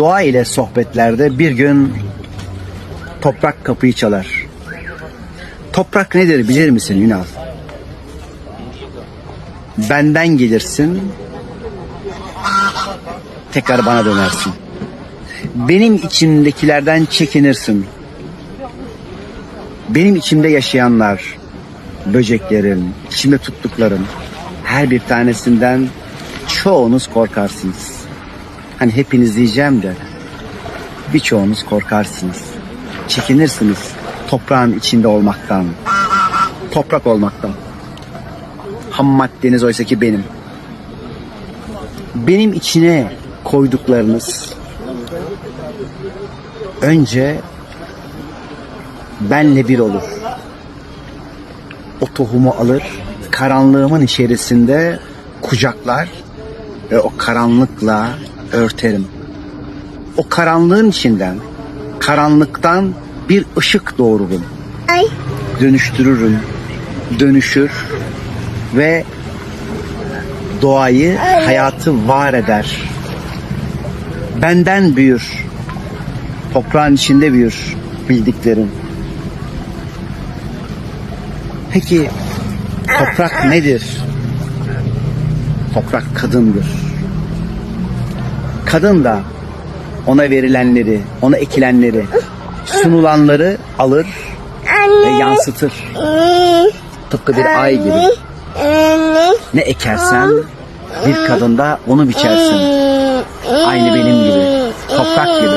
Doğa ile sohbetlerde bir gün toprak kapıyı çalar. Toprak nedir bilir misin Ünal? Benden gelirsin, tekrar bana dönersin. Benim içimdekilerden çekinirsin. Benim içimde yaşayanlar, böceklerin, içimde tuttuklarım, her bir tanesinden çoğunuz korkarsınız. Hani hepiniz diyeceğim de birçoğunuz korkarsınız. Çekinirsiniz toprağın içinde olmaktan. Toprak olmaktan. Ham maddeniz oysa ki benim. Benim içine koyduklarınız önce benle bir olur. O tohumu alır, karanlığımın içerisinde kucaklar ve o karanlıkla örterim. O karanlığın içinden, karanlıktan bir ışık doğururum. Ay. Dönüştürürüm, dönüşür ve doğayı, hayatı var eder. Benden büyür. Toprağın içinde büyür bildiklerim. Peki toprak nedir? Toprak kadındır. Kadın da ona verilenleri, ona ekilenleri, sunulanları alır ve yansıtır. Tıpkı bir ay gibi. Ne ekersen bir kadında onu biçersin. Aynı benim gibi. Toprak gibi.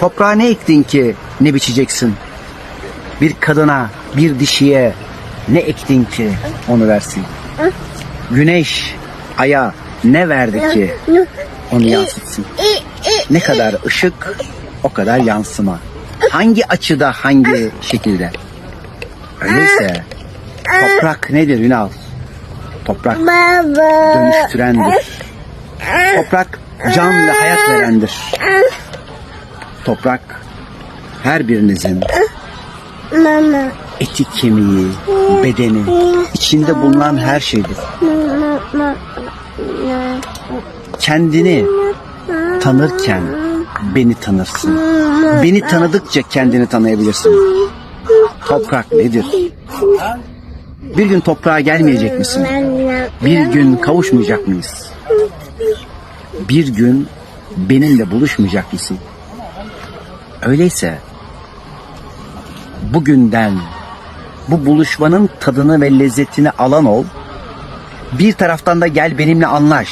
Toprağa ne ektin ki ne biçeceksin? Bir kadına, bir dişiye ne ektin ki onu versin? Güneş, aya ne verdi ki onu yansıtsın? Ne kadar ışık, o kadar yansıma. Hangi açıda, hangi şekilde? Öyleyse toprak nedir Ünal? Toprak dönüştürendir. Toprak can ve hayat verendir. Toprak her birinizin eti kemiği, bedeni, içinde bulunan her şeydir. Kendini tanırken beni tanırsın. Beni tanıdıkça kendini tanıyabilirsin. Toprak nedir? Bir gün toprağa gelmeyecek misin? Bir gün kavuşmayacak mıyız? Bir gün benimle buluşmayacak mısın? Öyleyse bugünden bu buluşmanın tadını ve lezzetini alan ol. Bir taraftan da gel benimle anlaş.